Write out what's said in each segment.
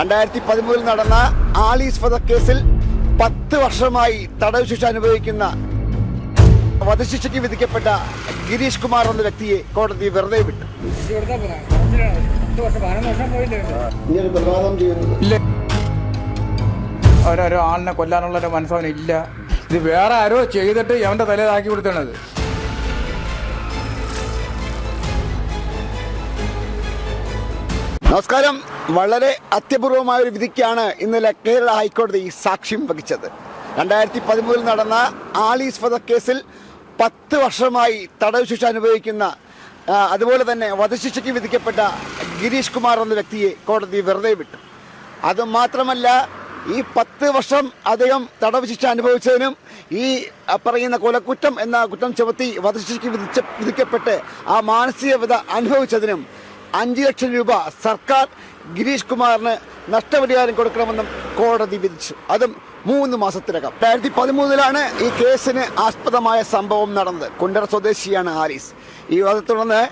രണ്ടായിരത്തി പതിമൂന്നിൽ നടന്ന ആലീസ് കേസിൽ പത്ത് വർഷമായി തടവ് ശിക്ഷ അനുഭവിക്കുന്ന വധശിക്ഷയ്ക്ക് വിധിക്കപ്പെട്ട ഗിരീഷ് കുമാർ എന്ന വ്യക്തിയെ കോടതി വെറുതെ വിട്ടു. ഓരോരോ ആളിനെ കൊല്ലാനുള്ള ഒരു മനസ്സവന് ഇല്ല ഇത് വേറെ ആരോ ചെയ്തിട്ട് അവന്റെ തലയിലാക്കി കൊടുത്തണത്. നമസ്കാരം. വളരെ അത്യപൂർവമായ ഒരു വിധിക്കാണ് ഇന്നലെ കേരള ഹൈക്കോടതി സാക്ഷ്യം വഹിച്ചത്. രണ്ടായിരത്തി പതിമൂന്നിൽ നടന്ന ആലീസ് വധക്കേസിൽ പത്ത് വർഷമായി തടവ് ശിക്ഷ അനുഭവിക്കുന്ന അതുപോലെ തന്നെ വധശിക്ഷയ്ക്ക് വിധിക്കപ്പെട്ട ഗിരീഷ് കുമാർ എന്ന വ്യക്തിയെ കോടതി വെറുതെ വിട്ടു. അതുമാത്രമല്ല ഈ പത്ത് വർഷം അദ്ദേഹം തടവ് ശിക്ഷ അനുഭവിച്ചതിനും ഈ പറയുന്ന കൊലക്കുറ്റം എന്ന കുറ്റം ചുമത്തി വധശിക്ഷയ്ക്ക് വിധിച്ച വിധിക്കപ്പെട്ട് ആ മാനസികവിധ അനുഭവിച്ചതിനും അഞ്ച് ലക്ഷം രൂപ സർക്കാർ ഗിരീഷ് കുമാറിന് നഷ്ടപരിഹാരം കൊടുക്കണമെന്നും കോടതി വിധിച്ചു. അതും മൂന്ന് മാസത്തിനകം. രണ്ടായിരത്തി പതിമൂന്നിലാണ് ഈ കേസിന് ആസ്പദമായ സംഭവം നടന്നത്. കുണ്ടറ സ്വദേശിയാണ് ആരിസ് ഈ വധത്തെ തുടർന്ന്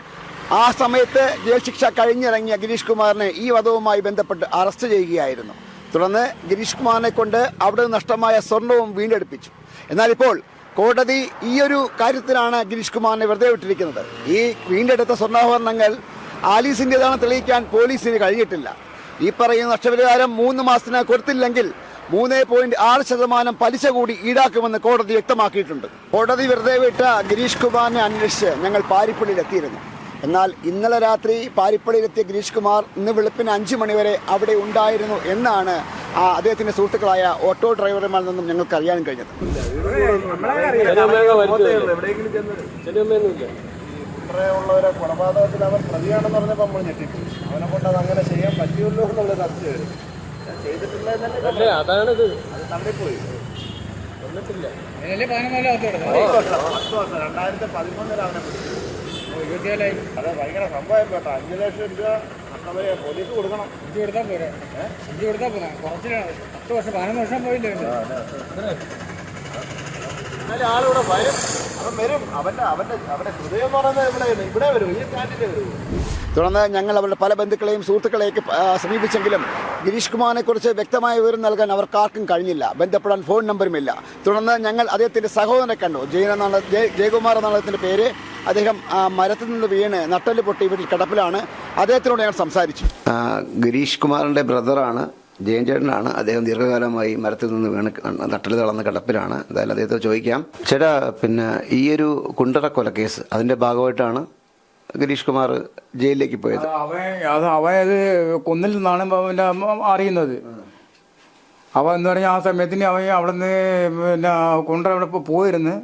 ആ സമയത്ത് ജയിൽ ശിക്ഷ കഴിഞ്ഞിറങ്ങിയ ഗിരീഷ് കുമാറിനെ ഈ വധവുമായി ബന്ധപ്പെട്ട് അറസ്റ്റ് ചെയ്യുകയായിരുന്നു. തുടർന്ന് ഗിരീഷ് കുമാറിനെ കൊണ്ട് അവിടെ നഷ്ടമായ സ്വർണവും വീണ്ടെടുപ്പിച്ചു. എന്നാൽ ഇപ്പോൾ കോടതി ഈ ഒരു കാര്യത്തിലാണ് ഗിരീഷ് കുമാറിനെ വെറുതെ വിട്ടിരിക്കുന്നത്. ഈ വീണ്ടെടുത്ത സ്വർണാഭരണങ്ങൾ ആലീസിന്റെതാണ് തെളിയിക്കാൻ പോലീസിന് കഴിഞ്ഞിട്ടില്ല. ഈ പറയുന്ന നഷ്ടപരിഹാരം മൂന്ന് മാസത്തിന് കൊടുത്തില്ലെങ്കിൽ മൂന്ന് പോയിന്റ് ആറ് ശതമാനം പലിശ കൂടി ഈടാക്കുമെന്ന് കോടതി വ്യക്തമാക്കിയിട്ടുണ്ട്. കോടതി വെറുതെ വിട്ട ഗിരീഷ് കുമാറിനെ അന്വേഷിച്ച് ഞങ്ങൾ പാരിപ്പള്ളിയിലെത്തിയിരുന്നു. എന്നാൽ ഇന്നലെ രാത്രി പാരിപ്പള്ളിയിലെത്തിയ ഗിരീഷ് കുമാർ ഇന്ന് വെളുപ്പിന് അഞ്ചു മണിവരെ അവിടെ ഉണ്ടായിരുന്നു എന്നാണ് ആ അദ്ദേഹത്തിന്റെ സുഹൃത്തുക്കളായ ഓട്ടോ ഡ്രൈവർമാരിൽ നിന്നും ഞങ്ങൾക്ക് അറിയാൻ കഴിഞ്ഞത്. ഉള്ളവരെ കൊലപാതകത്തിൽ അവൻ പ്രതിയാണെന്ന് പറഞ്ഞപ്പോൾ നമ്മൾ ഞെട്ടിപ്പോയി. അവനെ കൊണ്ട് അത് അങ്ങനെ ചെയ്യാൻ പറ്റുമല്ലോ എന്നുള്ള ചർച്ച വരും ചെയ്തിട്ടില്ല അതാണ് അതാണിത്. അത് തള്ളിപ്പോയി. രണ്ടായിരത്തി പതിമൂന്നിൽ അവനെ പിടിച്ചു. അത് ഭയങ്കര സംഭവം കേട്ടോ. അഞ്ച് ലക്ഷം രൂപ നഷ്ടപരിയെ പോലീസ് കൊടുക്കണം. ഇഞ്ചി കൊടുത്താൽ പോരാ. ഇഞ്ചി കൊടുത്താൽ പോരാ. കുറച്ചിലാണ്. പത്ത് വർഷം പതിനൊന്ന് വർഷം പോയില്ലേ? എന്നാലും ആളിവിടെ വരും. അവൻ വരും. അവന്റെ അവന്റെ അവന്റെ ഹൃദയം എന്ന് പറയുന്നത് ഇവിടെ ഇവിടെ വരും. ഈ സ്റ്റാൻഡിൽ വരും. തുടർന്ന് ഞങ്ങൾ അവരുടെ പല ബന്ധുക്കളെയും സുഹൃത്തുക്കളെയൊക്കെ സമീപിച്ചെങ്കിലും ഗിരീഷ് കുമാറിനെ കുറിച്ച് വ്യക്തമായ വിവരം നൽകാൻ അവർക്കാർക്കും കഴിഞ്ഞില്ല. ബന്ധപ്പെടാൻ ഫോൺ നമ്പറുമില്ല തുടർന്ന് ഞങ്ങൾ അദ്ദേഹത്തിന്റെ സഹോദരനെ കണ്ടു. ജയൻ എന്നാണ് ജയകുമാർ എന്നാണ് അദ്ദേഹത്തിന്റെ പേര് അദ്ദേഹം മരത്തിൽ നിന്ന് വീണ് നട്ടൽ പൊട്ടി വീട്ടിൽ കിടപ്പിലാണ്. അദ്ദേഹത്തിനോട് ഞങ്ങൾ സംസാരിച്ചു. ഗിരീഷ് കുമാറിന്റെ ബ്രദറാണ് ജയൻ ചേട്ടനാണ് അദ്ദേഹം ദീർഘകാലമായി മരത്തിൽ നിന്ന് വീണ് നട്ടൽ തളർന്ന കിടപ്പിലാണ്. എന്തായാലും അദ്ദേഹത്തെ ചോദിക്കാം. ചേട്ടാ പിന്നെ ഈ ഒരു കുണ്ടറ കൊലക്കേസ് അതിന്റെ ഭാഗമായിട്ടാണ് ഗിരീഷ് കുമാർ ജയിലിലേക്ക് പോയത്. അവൻ അത് അവയത് കൊന്നിൽ നിന്നാണ് പിന്നെ അറിയുന്നത്. അവൻ എന്ന് പറഞ്ഞാൽ ആ സമയത്തിന് അവൻ അവിടെ നിന്ന് പിന്നെ കുണ്ടറ അവിടെ പോയിരുന്നു.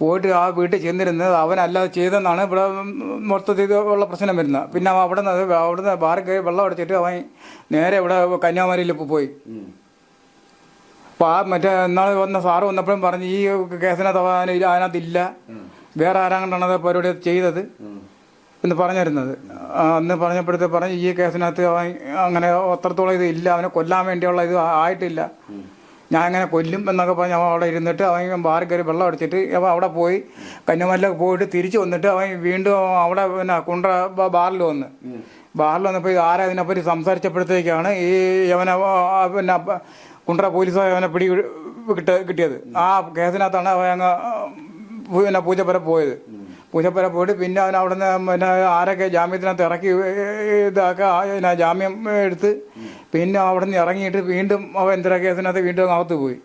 പോയിട്ട് ആ വീട്ടിൽ ചെന്നിരുന്നത് അവനല്ലാതെ ചെയ്തെന്നാണ് ഇവിടെ മൊത്തത്തിൽ ഉള്ള പ്രശ്നം വരുന്നത്. പിന്നെ അവൻ അവിടെ നിന്ന് അവിടെ നിന്ന് കയറി വെള്ളം അടിച്ചിട്ട് അവൻ നേരെ ഇവിടെ കന്യാകുമാരിയിൽ ഇപ്പോൾ പോയി. അപ്പോൾ ആ മറ്റേ എന്നാൾ വന്ന സാറ് വന്നപ്പോഴും പറഞ്ഞ് ഈ കേസിനകത്ത് അവൻ ഇല്ല- അതിനകത്തില്ല. വേറെ ആരാണ്ടാണ് അത് പരിപാടി ചെയ്തത്? എന്ന് പറഞ്ഞിരുന്നത്. അന്ന് പറഞ്ഞപ്പോഴത്തെ പറഞ്ഞ് ഈ കേസിനകത്ത് അവൻ അങ്ങനെ അത്രത്തോളം ഇത് ഇല്ല അവനെ കൊല്ലാൻ വേണ്ടിയുള്ള ഇത് ആയിട്ടില്ല. ഞാൻ അങ്ങനെ കൊല്ലും എന്നൊക്കെ പറഞ്ഞ് അവൻ അവിടെ ഇരുന്നിട്ട് അവൻ ബാറിൽ കയറി വെള്ളം അടിച്ചിട്ട് അവൻ അവിടെ പോയി കന്യാകുമാരിലൊക്കെ പോയിട്ട് തിരിച്ചു വന്നിട്ട് അവൻ വീണ്ടും അവിടെ പിന്നെ കുണ്ട്ര ബാറിൽ വന്ന്. ബാറിൽ വന്നപ്പോൾ ഇത് ആരാ ഇതിനെപ്പറ്റി സംസാരിച്ചപ്പോഴത്തേക്കാണ് ഈ യവന പിന്നെ കുണ്ട്ര പോലീസ് അവനെ പിടി കിട്ട കിട്ടിയത്. ആ കേസിനകത്താണ് അവൻ അങ്ങ് പിന്നെ പൂജപ്പുര പോയത്. പൂജപ്പുര പോയിട്ട് പിന്നെ അവൻ അവിടെ നിന്ന് പിന്നെ ആരൊക്കെ ജാമ്യത്തിനകത്ത് ഇറക്കി ഇതാക്കുക ജാമ്യം എടുത്ത് പിന്നെ അവിടെ നിന്ന് ഇറങ്ങിയിട്ട് വീണ്ടും അവ എന്തിനാ കേസിനകത്ത് വീണ്ടും അകത്ത് പോയി.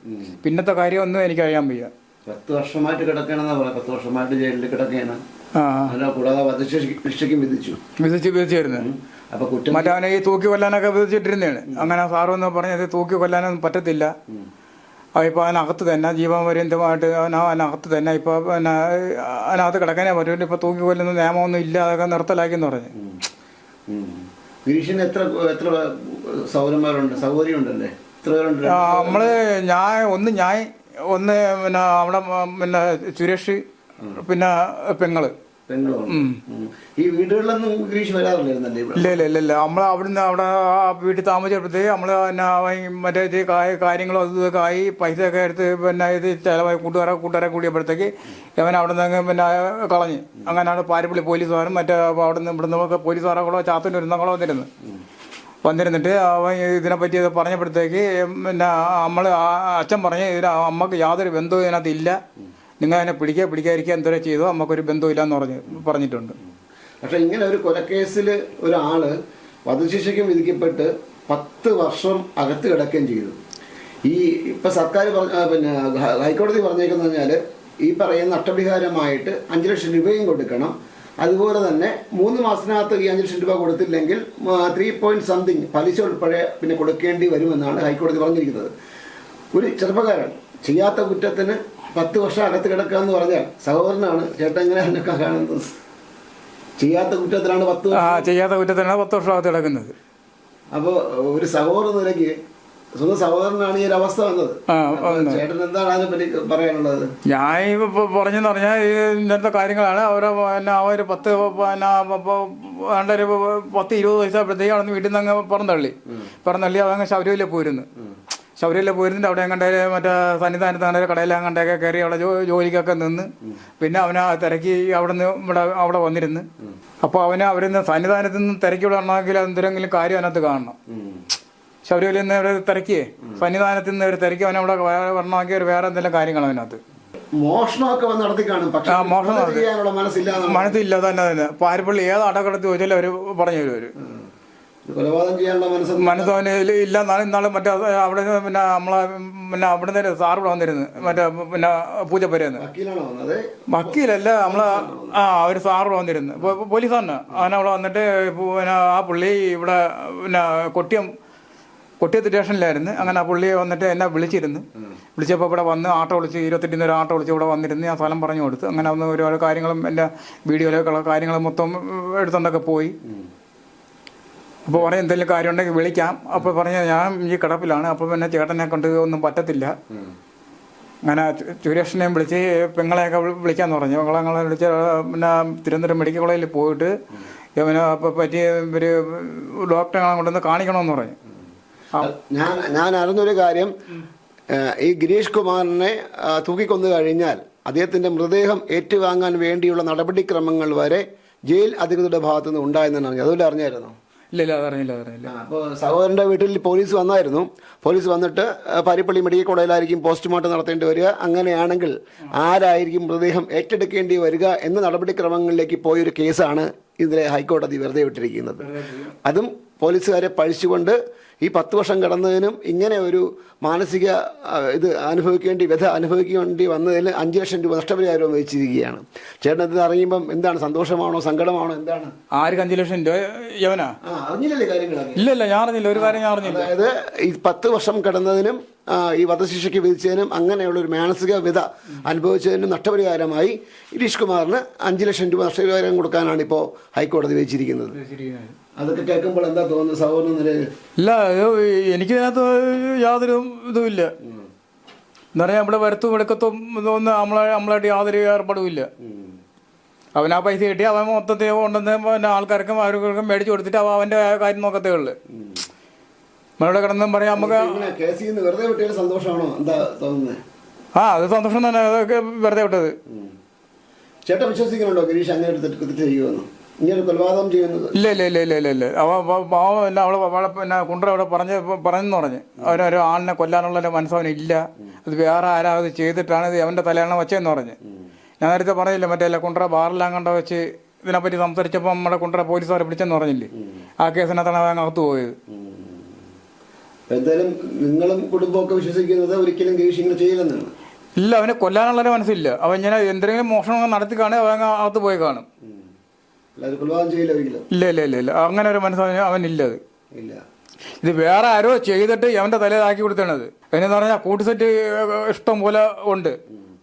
പിന്നത്തെ കാര്യമൊന്നും എനിക്ക് അറിയാൻ വയ്യ. പത്ത് വർഷമായിട്ട് കിടക്കണെന്നാ പറയാം പത്ത് വർഷമായിട്ട് ജയിലിൽ കിടക്കുകയാണ് കൂടാതെ വധശിക്ഷയ്ക്ക് വിധിച്ചു. വിധിച്ച് വിധിച്ചിരുന്നു. അപ്പൊ കുറ്റം മറ്റേ അവനെ ഈ തൂക്കി കൊല്ലാനൊക്കെ വിധിച്ചിട്ടിരുന്നതാണ്. അങ്ങനെ സാറൊന്ന് പറഞ്ഞത് തൂക്കി കൊല്ലാനൊന്നും പറ്റത്തില്ല. ആ ഇപ്പൊ അതിനകത്ത് തന്നെ ജീവപര്യന്തമായിട്ട് അവൻ അതിനകത്ത് തന്നെ ഇപ്പൊ പിന്നെ അതിനകത്ത് കിടക്കാനേ പറ്റൂല ഇപ്പൊ തൂക്കി കൊല്ലുന്ന നിയമമൊന്നും ഇല്ല അതൊക്കെ നിർത്തലാക്കി എന്ന് പറഞ്ഞു. ഗിരീഷിന് എത്ര എത്ര സൗകര്യന്മാരുണ്ട് സൗകര്യം ഉണ്ടല്ലേ എത്ര പേരുണ്ട്? നമ്മൾ ഞാൻ ഒന്ന് ഞാൻ ഒന്ന് പിന്നെ അവിടെ പിന്നെ സുരേഷ് പിന്നെ പെങ്ങൾ. ഈ വീടുകളിലൊന്നും ഗിരീഷ് വരാറില്ലായിരുന്നല്ലേ ഇല്ല ഇല്ല ഇല്ല ഇല്ല. നമ്മൾ അവിടുന്ന് അവിടെ ആ വീട്ടിൽ താമസിച്ചപ്പോഴത്തേക്ക് നമ്മൾ മറ്റേ ഇത് കാ- കാര്യങ്ങളും അതും ഇതൊക്കെ ആയി പൈസയൊക്കെ എടുത്ത് പിന്നെ ഇത് ചിലവായി കൂട്ടുകാരെ കൂട്ടുകാരെ കൂടിയപ്പോഴത്തേക്ക് അവൻ അവിടെ നിന്ന് പിന്നെ കളഞ്ഞ്. അങ്ങനെയാണ് പാരിപ്പള്ളി പോലീസുകാരും മറ്റേ അവിടെ നിന്ന് ഇവിടുന്ന് ഒക്കെ പോലീസുകാരെ കൂടെ ചാത്തൂർ ഇരുന്നങ്ങളോ വന്നിരുന്നു. വന്നിരുന്നിട്ട് അവൻ ഇതിനെപ്പറ്റി ഇത് പറഞ്ഞപ്പോഴത്തേക്ക് പിന്നെ നമ്മൾ അച്ഛൻ പറഞ്ഞ് ഇതിന് അമ്മയ്ക്ക് യാതൊരു ബന്ധവും ഇതിനകത്ത് ഇല്ല. നിങ്ങൾ അതിനെ പിടിക്കുക പിടിക്കാതിരിക്കുക എന്തോ ചെയ്തോ. അമ്മക്കൊരു ബന്ധവും എന്ന് പറഞ്ഞു പറഞ്ഞിട്ടുണ്ട്. പക്ഷെ ഇങ്ങനെ ഒരു കൊലക്കേസിൽ ഒരാൾ വധശിക്ഷയ്ക്കും വിധിക്കപ്പെട്ട് പത്ത് വർഷം അകത്ത് കിടക്കുകയും ചെയ്തു. ഈ ഇപ്പൊ സർക്കാർ പിന്നെ ഹൈക്കോടതി പറഞ്ഞേക്കുന്ന പറഞ്ഞാൽ ഈ പറയുന്ന നഷ്ടപരിഹാരമായിട്ട് അഞ്ച് ലക്ഷം രൂപയും കൊടുക്കണം. അതുപോലെ തന്നെ മൂന്ന് മാസത്തിനകത്ത് ഈ അഞ്ച് ലക്ഷം രൂപ കൊടുത്തില്ലെങ്കിൽ ത്രീ പോയിന്റ് സംതിങ് പലിശ ഉൾപ്പെടെ പിന്നെ കൊടുക്കേണ്ടി വരുമെന്നാണ് ഹൈക്കോടതി പറഞ്ഞിരിക്കുന്നത്. ഒരു ചെറുപ്പക്കാരൻ ചെയ്യാത്ത കുറ്റത്തിന് പത്ത് വർഷം അകത്ത് കിടക്കാന്ന് പറഞ്ഞാൽ സഹോദരനാണ് ചേട്ടൻ എങ്ങനെ അതിനൊക്കെ കാണുന്നത്? ചെയ്യാത്ത കുറ്റത്തിനാണ് പത്ത് ആ ചെയ്യാത്ത കുറ്റത്തിനാണ് പത്ത് വർഷം അകത്ത് കിടക്കുന്നത്. അപ്പോൾ ഒരു സഹോദരൻ നിലയ്ക്ക് സ്വന്തം സഹോദരനാണ് ഈ ഒരു അവസ്ഥ വന്നത്. ചേട്ടൻ എന്താണ് പറയാനുള്ളത്? ഞാൻ ഇപ്പോൾ പറഞ്ഞെന്ന് പറഞ്ഞാൽ ഈ ഇങ്ങനത്തെ കാര്യങ്ങളാണ്. അവരെ പിന്നെ അവർ ഒരു പത്ത് പിന്നെ വേണ്ടൊരു പത്ത് ഇരുപത് വയസ്സായപ്പോഴത്തേക്ക് അവിടെ നിന്ന് വീട്ടിൽ നിന്ന് അങ്ങ് പുറന്തള്ളി. പുറന്തള്ളി അവങ്ങ് ശബരിമല പോയിരുന്നു. ശബരിമല പോയിരുന്നിട്ട് അവിടെ കണ്ടേ മറ്റേ സന്നിധാനത്ത് കണ്ടേ കടയിലും കണ്ടൊക്കെ കയറി അവിടെ ജോലിക്കൊക്കെ നിന്ന് പിന്നെ അവനെ തിരക്കി അവിടെ നിന്ന് ഇവിടെ അവിടെ വന്നിരുന്ന്. അപ്പോൾ അവന് അവരിൽ നിന്ന് സന്നിധാനത്ത് നിന്ന് തിരക്കി ഇവിടെ ഉണ്ടെങ്കിൽ എന്തെങ്കിലും കാര്യം അതിനകത്ത് കാണണം. ശബരിമലയിൽ നിന്ന് ഒരു തിരക്കിയേ. സന്നിധാനത്ത് നിന്ന് ഒരു തിരക്കി അവനെ അവിടെ വരണമെങ്കിൽ ഒരു വേറെ എന്തെങ്കിലും കാര്യങ്ങൾ അതിനകത്ത്. മോഷണമൊക്കെ വന്ന് നടത്തി കാണും. പക്ഷെ ആ, മോഷണം മനസ്സില്ല. മനസ്സില്ല തന്നെ തന്നെ. പാരിപ്പള്ളി ഏത് അടക്കടത്ത് ചോദിച്ചാലും അവർ പറഞ്ഞു തരും അവർ. കൊലപാതകം ചെയ്യാനുള്ള മനസ്സ് മനസ്സവന് ഇല്ല നാളെ ഇന്നാളെ മറ്റേ അവിടെ പിന്നെ നമ്മളെ പിന്നെ അവിടെ നിന്ന് സാറ് ഇവിടെ വന്നിരുന്നു. മറ്റേ പിന്നെ പൂജപ്പുരന്ന്. വക്കീലല്ല നമ്മളെ ആ അവർ സാറ് വന്നിരുന്നു. പോലീസ് പോലീസാണ് അവൻ അവിടെ വന്നിട്ട് പിന്നെ ആ പുള്ളി ഇവിടെ പിന്നെ കൊട്ടിയം കൊട്ടിയത്ത് സ്റ്റേഷനിലായിരുന്നു. അങ്ങനെ ആ പുള്ളിയെ വന്നിട്ട് എന്നെ വിളിച്ചിരുന്നു. വിളിച്ചപ്പോൾ ഇവിടെ വന്ന് ആട്ടോ വിളിച്ച് ഇരുപത്തെട്ടിന് ഒരു ആട്ടോ വിളിച്ച് ഇവിടെ വന്നിരുന്നു. ഞാൻ സ്ഥലം പറഞ്ഞു കൊടുത്തു. അങ്ങനെ ഒന്ന് ഒരുപാട് കാര്യങ്ങളും എന്റെ വീഡിയോയിലൊക്കെയുള്ള കാര്യങ്ങളും മൊത്തം എടുത്തുകൊണ്ടൊക്കെ പോയി. അപ്പോൾ പറയും എന്തെങ്കിലും കാര്യം ഉണ്ടെങ്കിൽ വിളിക്കാം. അപ്പോൾ പറഞ്ഞ ഞാൻ ഈ കിടപ്പിലാണ്. അപ്പോൾ പിന്നെ ചേട്ടനെ കൊണ്ട് ഒന്നും പറ്റത്തില്ല. അങ്ങനെ സുരേഷിനെയും വിളിച്ച് പെങ്ങളെയൊക്കെ വിളിക്കാമെന്ന് പറഞ്ഞു. പെങ്ങളെ വിളിച്ച് പിന്നെ തിരുവനന്തപുരം മെഡിക്കൽ കോളേജിൽ പോയിട്ട് ഇവന് പറ്റിയ ഒരു ഡോക്ടറെ കൊണ്ടുവന്ന് കാണിക്കണമെന്ന് പറഞ്ഞു. ഞാൻ ഞാൻ അറിഞ്ഞൊരു കാര്യം. ഈ ഗിരീഷ് കുമാറിനെ തൂക്കിക്കൊന്നു കഴിഞ്ഞാൽ അദ്ദേഹത്തിന്റെ മൃതദേഹം ഏറ്റുവാങ്ങാൻ വേണ്ടിയുള്ള നടപടിക്രമങ്ങൾ വരെ ജയിൽ അധികൃതരുടെ ഭാഗത്തുനിന്ന് ഉണ്ടായെന്നാണ് അതുപോലെ അറിഞ്ഞായിരുന്നു? ഇല്ല അതറിഞ്ഞില്ല അതറിഞ്ഞില്ല. അപ്പോൾ സഹോദരന്റെ വീട്ടിൽ പോലീസ് വന്നായിരുന്നു. പോലീസ് വന്നിട്ട് പാരിപ്പള്ളി മെഡിക്കൽ കോളേജിലായിരിക്കും പോസ്റ്റ്മോർട്ടം നടത്തേണ്ടി വരിക. അങ്ങനെയാണെങ്കിൽ ആരായിരിക്കും മൃതദേഹം ഏറ്റെടുക്കേണ്ടി വരിക എന്ന നടപടിക്രമങ്ങളിലേക്ക് പോയൊരു കേസാണ് ഇതിലെ ഹൈക്കോടതി വെറുതെ വിട്ടിരിക്കുന്നത്. അതും പോലീസുകാരെ പഴിച്ചുകൊണ്ട് ഈ പത്ത് വർഷം കടന്നതിനും ഇങ്ങനെ ഒരു മാനസിക ഇത് അനുഭവിക്കേണ്ടി വ്യഥ അനുഭവിക്കേണ്ടി വന്നതിന് അഞ്ച് ലക്ഷം രൂപ നഷ്ടപരിഹാരം വെച്ചിരിക്കുകയാണ്. ചേട്ടൻ ഇത് അറിയുമ്പം എന്താണ്? സന്തോഷമാണോ? സങ്കടമാണോ? എന്താണ്? ആർക്ക് അഞ്ച് ലക്ഷം രൂപ? യവനാ? ആ അറിഞ്ഞില്ലല്ലേ കാര്യങ്ങളൊക്കെ ഇല്ല ഇല്ല ഞാൻ അറിഞ്ഞില്ല. ഒരു കാര്യം ഞാൻ അറിഞ്ഞില്ല. അതായത് ഈ പത്ത് വർഷം കടന്നതിനും ഈ വധശിക്ഷയ്ക്ക് വിധിച്ചതിനും അങ്ങനെയുള്ള ഒരു മാനസിക വിധ അനുഭവിച്ചതിനും നഷ്ടപരിഹാരമായി ഗിരീഷ് കുമാറിന് അഞ്ച് ലക്ഷം രൂപ നഷ്ടപരിഹാരം കൊടുക്കാനാണ് ഇപ്പോൾ ഹൈക്കോടതി വെച്ചിരിക്കുന്നത്. അതൊക്കെ കേൾക്കുമ്പോൾ എന്താ തോന്നുന്നത്? സഹോദരൻ നിലയിൽ? ഇല്ല എനിക്ക് ഇതിനകത്ത് യാതൊരു ഇതും ഇല്ല എന്ന് പറഞ്ഞാൽ നമ്മുടെ വരുത്തും എടുക്കത്തും ഒന്നും നമ്മളെ നമ്മളായിട്ട് യാതൊരു ഏർപ്പാടും ഇല്ല. അവൻ ആ പൈസ കിട്ടി അവൻ മൊത്തത്തിൽ കൊണ്ടുവന്ന് പിന്നെ ആൾക്കാർക്കും അവർക്കും മേടിച്ചു കൊടുത്തിട്ട് അവൻ അവന്റെ കാര്യം നോക്കത്തേ ഉള്ളു. നമ്മളിവിടെ കിടന്നും പറയാം നമുക്ക് സന്തോഷമാണോ? എന്താ തോന്നുന്നത് ആ അത് സന്തോഷം തന്നെ അതൊക്കെ വെറുതെ വിട്ടത്. ചേട്ടൻ വിശ്വസിക്കുന്നുണ്ടോ? ഗിരീഷ് അങ്ങനെ തെറ്റ് ചെയ്യുമെന്ന് ഇങ്ങനെ കൊലപാതകം ചെയ്യുന്നത്. ഇല്ല ഇല്ല ഇല്ല ഇല്ല ഇല്ല ഇല്ല. അവ അവ- പാവം പിന്നെ അവളെ അവളെ പിന്നെ കുണ്ടറ അവിടെ പറഞ്ഞ് പറഞ്ഞെന്ന് പറഞ്ഞ്. അവനൊരു ആളിനെ കൊല്ലാനുള്ള ഒരു മനസ്സവന് ഇല്ല. അത് വേറെ ആരാ അത് ചെയ്തിട്ടാണ് ഇത് അവന്റെ തലയാണ് വെച്ചതെന്ന് പറഞ്ഞ്. ഞാൻ നേരത്തെ പറഞ്ഞില്ല മറ്റേ കുണ്ടറ ബാറിലാം കണ്ട വെച്ച് ഇതിനെപ്പറ്റി സംസാരിച്ചപ്പോൾ നമ്മുടെ കുണ്ടറ പോലീസുകാരെ പിടിച്ചെന്ന് പറഞ്ഞില്ലേ? ആ കേസിനകത്താണ് അവൻ അകത്ത് പോയത്. എന്തായാലും നിങ്ങളും കുടുംബമൊക്കെ വിശ്വസിക്കുന്നത് ഒരിക്കലും ഗിരീഷ് ഇങ്ങനെ ചെയ്യില്ലെന്നാണ്. ഇല്ല അവനെ കൊല്ലാനുള്ള മനസ്സില്ല. അവൻ ഇങ്ങനെ എന്തെങ്കിലും മോഷണം നടത്തി കാണുക അവൻ അകത്ത് പോയി കാണും അല്ലാതെ കൊലപാതകം ചെയ്യില്ല ഒരിക്കലും ഇല്ല ഇല്ല ഇല്ല ഇല്ല. അങ്ങനെ ഒരു മനസ്സവന് അവനില്ലത് ഇല്ല ഇത് വേറെ ആരോ ചെയ്തിട്ട് അവന്റെ തലയിലാക്കി കൊടുത്തണത്. എന്നു പറഞ്ഞാൽ കൂട്ടുസെറ്റ് ഇഷ്ടം പോലെ ഉണ്ട്.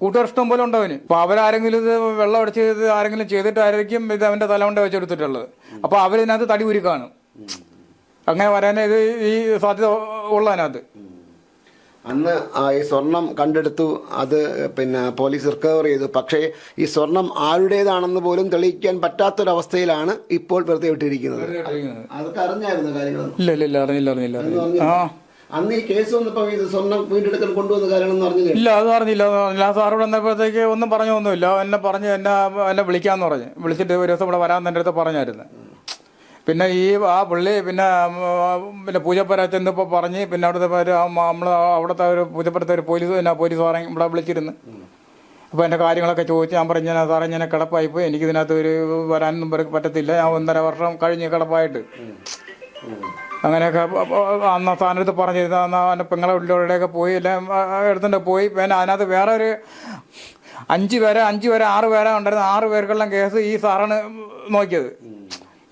കൂട്ടുകാർ ഇഷ്ടം പോലെ ഉണ്ട് അവന്. അപ്പൊ അവരാരെങ്കിലും ഇത് വെള്ളം അടിച്ച് ഇത് ആരെങ്കിലും ചെയ്തിട്ടായിരിക്കും ഇത് അവന്റെ തല കൊണ്ട് വെച്ചെടുത്തിട്ടുള്ളത് അപ്പൊ അവരിതിനകത്ത് തടി ഉരുക്കാണ് കാണും അങ്ങനെ വരാനേ ഇത് ഈ സാധ്യത ഉള്ളതിനകത്ത്. അന്ന് ആ ഈ സ്വർണം കണ്ടെടുത്തു. അത് പിന്നെ പോലീസ് റിക്കവർ ചെയ്തു. പക്ഷേ ഈ സ്വർണം ആരുടേതാണെന്ന് പോലും തെളിയിക്കാൻ പറ്റാത്തൊരവസ്ഥയിലാണ് ഇപ്പോൾ വെറുതെ വിട്ടിരിക്കുന്നത് അതൊക്കെ അറിഞ്ഞായിരുന്നു ഇല്ല ഇല്ല അറിഞ്ഞില്ല ആ. അന്ന് ഈ കേസ് വന്നപ്പോ ഇത് സ്വർണം വീണ്ടെടുക്കൽ കൊണ്ടുവന്ന കാര്യങ്ങളൊന്നും അറിഞ്ഞില്ല? ഇല്ല അത് പറഞ്ഞില്ല അത് പറഞ്ഞില്ല ആ സാറ് വന്നപ്പോഴത്തേക്ക് ഒന്നും പറഞ്ഞൊന്നുമില്ല. എന്നെ പറഞ്ഞ് എന്നെ എന്നെ വിളിക്കാന്ന് പറഞ്ഞ്. വിളിച്ചിട്ട് ഒരു ദിവസം ഇവിടെ വരാൻ എന്റെ അടുത്ത് പറഞ്ഞായിരുന്നു. പിന്നെ ഈ ആ പുള്ളി പിന്നെ പിന്നെ പൂജപ്പുര ചെന്നപ്പോൾ പറഞ്ഞ് പിന്നെ അവിടുത്തെ നമ്മൾ അവിടുത്തെ ഒരു പൂജപ്പുരത്തെ ഒരു പോലീസ് പിന്നെ പോലീസ് സാറേ ഇവിടെ വിളിച്ചിരുന്നു. അപ്പോൾ എന്റെ കാര്യങ്ങളൊക്കെ ചോദിച്ച് ഞാൻ പറഞ്ഞു ഞാൻ സാറേ ഞാൻ കിടപ്പായി പോയി എനിക്ക് ഇതിനകത്ത് ഒരു വരാനൊന്നും പറ്റ- പറ്റത്തില്ല. ഞാൻ ഒന്നര വർഷം കഴിഞ്ഞ് കിടപ്പായിട്ട്. അങ്ങനെയൊക്കെ അന്ന് സാധനത്ത് സ്ഥാനത്ത് പറഞ്ഞിരുന്നു. അന്ന് പെങ്ങളെ വീട്ടിലൂടെയൊക്കെ പോയി എല്ലാം ആ, പോയി. പിന്നെ അതിനകത്ത് വേറെ ഒരു അഞ്ച് പേരെ അഞ്ച് പേരെ ആറ് പേരെ ഉണ്ടായിരുന്ന. ആറ് പേർക്കെല്ലാം കേസ് ഈ സാറാണ് നോക്കിയത്.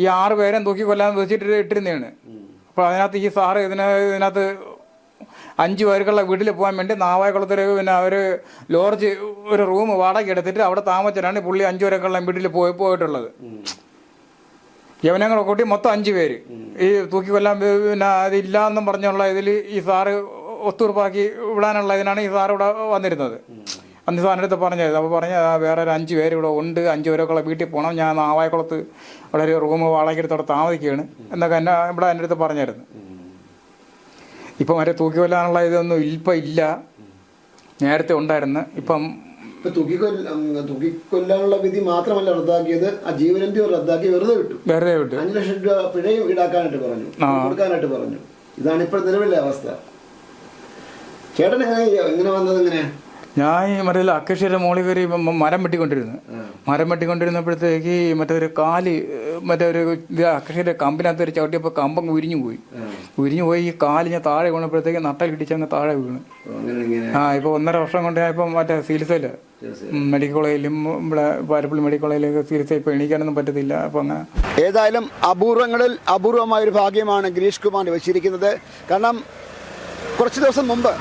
ഈ ആറ് പേരെ തൂക്കി കൊല്ലാൻ വെച്ചിട്ട് ഇട്ടിരുന്നതാണ്. അപ്പോൾ അതിനകത്ത് ഈ സാറ് ഇതിന് ഇതിനകത്ത് അഞ്ച് പേർക്കുള്ള വീട്ടിൽ പോകാൻ വേണ്ടി നാവായക്കുളത്തൊരു പിന്നെ ഒരു ലോഡ്ജ് ഒരു റൂം വാടക എടുത്തിട്ട് അവിടെ താമസിച്ചിട്ടാണ് പുള്ളി അഞ്ച് പേരൊക്കെയുള്ള വീട്ടിൽ പോയി പോയിട്ടുള്ളത്. യവനങ്ങളെ കൂട്ടി മൊത്തം അഞ്ച് പേര്. ഈ തൂക്കി കൊല്ലാൻ പിന്നെ അതില്ല എന്നും പറഞ്ഞുള്ള ഇതിൽ ഈ സാറ് ഒത്തുറപ്പാക്കി വിടാനുള്ള ഇതിനാണ് ഈ സാറ് ഇവിടെ വന്നിരുന്നത്. അന്ന് സാറിന്റെ അടുത്ത് പറഞ്ഞത് അപ്പോൾ പറഞ്ഞ വേറെ ഒരു അഞ്ച് പേര് ഇവിടെ ഉണ്ട് അഞ്ച് പേരൊക്കെ വീട്ടിൽ പോകണം ഞാൻ നാവായക്കുളത്ത് അവിടെ ഒരു റൂം അവിടെ താമസിക്കുകയാണ്. എന്നൊക്കെ എന്നെ ഇവിടെ എന്റെ അടുത്ത് പറഞ്ഞായിരുന്നു. ഇപ്പം വരെ തൂക്കി കൊല്ലാനുള്ള ഇതൊന്നും ഇപ്പം ഇല്ല. നേരത്തെ ഉണ്ടായിരുന്നു. ഇപ്പം തൂക്കിക്കൊല്ലാനുള്ള വിധി മാത്രമല്ല റദ്ദാക്കിയത്. ആ ജീവനന്തി റദ്ദാക്കി വെറുതെ വിട്ടു. വെറുതെ വിട്ടു. അഞ്ചു ലക്ഷം രൂപ പിഴയും ഈടാക്കാനായിട്ട് പറഞ്ഞു. കൊടുക്കാനായിട്ട് പറഞ്ഞു. ഇതാണ് ഇപ്പോൾ നിലവിലെ അവസ്ഥ. ചേട്ടൻ എങ്ങനെ എങ്ങനെ വന്നത് എങ്ങനെ ഞാൻ ഈ മറ്റേ അക്കശ്ശേരി മോളിൽ കയറി മരം വെട്ടിക്കൊണ്ടിരുന്നു. മരം വെട്ടിക്കൊണ്ടിരുന്നപ്പോഴത്തേക്ക് മറ്റേ ഒരു കാൽ മറ്റേ ഒരു ഇത് അക്കശ്ശേരി കമ്പിനകത്ത് ഒരു ചവിട്ടിയപ്പോൾ കമ്പം ഉരിഞ്ഞു പോയി. ഉരിഞ്ഞു പോയി ഈ കാൽ ഞാൻ താഴെ വീണപ്പോഴത്തേക്ക് നട്ടൽ കിട്ടിച്ചങ്ങ് താഴെ വീണു. ആ ഇപ്പോൾ ഒന്നര വർഷം കൊണ്ട് ഞാൻ ഇപ്പം മറ്റേ ചികിത്സയില്ല മെഡിക്കൽ കോളേജിലും ഇവിടെ പാരപ്പള്ളി മെഡിക്കൽ കോളേജിലൊക്കെ ചികിത്സ ഇപ്പോൾ എണീക്കാനൊന്നും പറ്റത്തില്ല. അപ്പോൾ അങ്ങനെ ഏതായാലും അപൂർവങ്ങളിൽ അപൂർവമായ ഒരു ഭാഗ്യമാണ് ഗിരീഷ് കുമാർ വെച്ചിരിക്കുന്നത്. കാരണം കുറച്ച് ദിവസം മുമ്പ്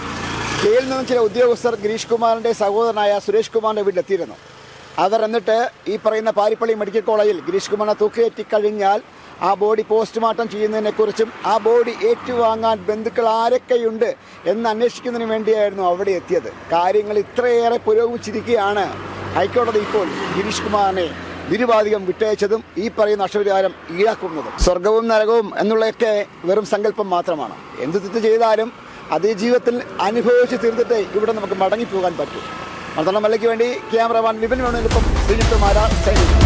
ജയിലിൽ നിന്നും ചില ഉദ്യോഗസ്ഥർ ഗിരീഷ് കുമാറിന്റെ സഹോദരനായ സുരേഷ് കുമാറിന്റെ വീട്ടിലെത്തിയിരുന്നു. അവർ എന്നിട്ട് ഈ പറയുന്ന പാരിപ്പള്ളി മെഡിക്കൽ കോളേജിൽ ഗിരീഷ് കുമാറിനെ തൂക്കിയേറ്റി കഴിഞ്ഞാൽ ആ ബോഡി പോസ്റ്റ്മോർട്ടം ചെയ്യുന്നതിനെക്കുറിച്ചും ആ ബോഡി ഏറ്റുവാങ്ങാൻ ബന്ധുക്കൾ ആരൊക്കെയുണ്ട് എന്ന് അന്വേഷിക്കുന്നതിന് വേണ്ടിയായിരുന്നു അവിടെ എത്തിയത്. കാര്യങ്ങൾ ഇത്രയേറെ പുരോഗമിച്ചിരിക്കുകയാണ്. ഹൈക്കോടതി ഇപ്പോൾ ഗിരീഷ് കുമാറിനെ നിരുപാധികം വിട്ടയച്ചതും ഈ പറയുന്ന നഷ്ടപരിഹാരം ഈടാക്കുന്നതും. സ്വർഗവും നരകവും എന്നുള്ളതൊക്കെ വെറും സങ്കല്പം മാത്രമാണ്. എന്ത് തെറ്റ് ചെയ്താലും അതേ ജീവിതത്തിൽ അനുഭവിച്ച് തീർത്തിട്ട് ഇവിടെ നമുക്ക് മടങ്ങിപ്പോകാൻ പറ്റൂ. മലയ്ക്ക് വേണ്ടി ക്യാമറമാൻ വിപിൻ വേണുവിനൊപ്പം ശ്രീനിത്തുമാരാ സൈനിക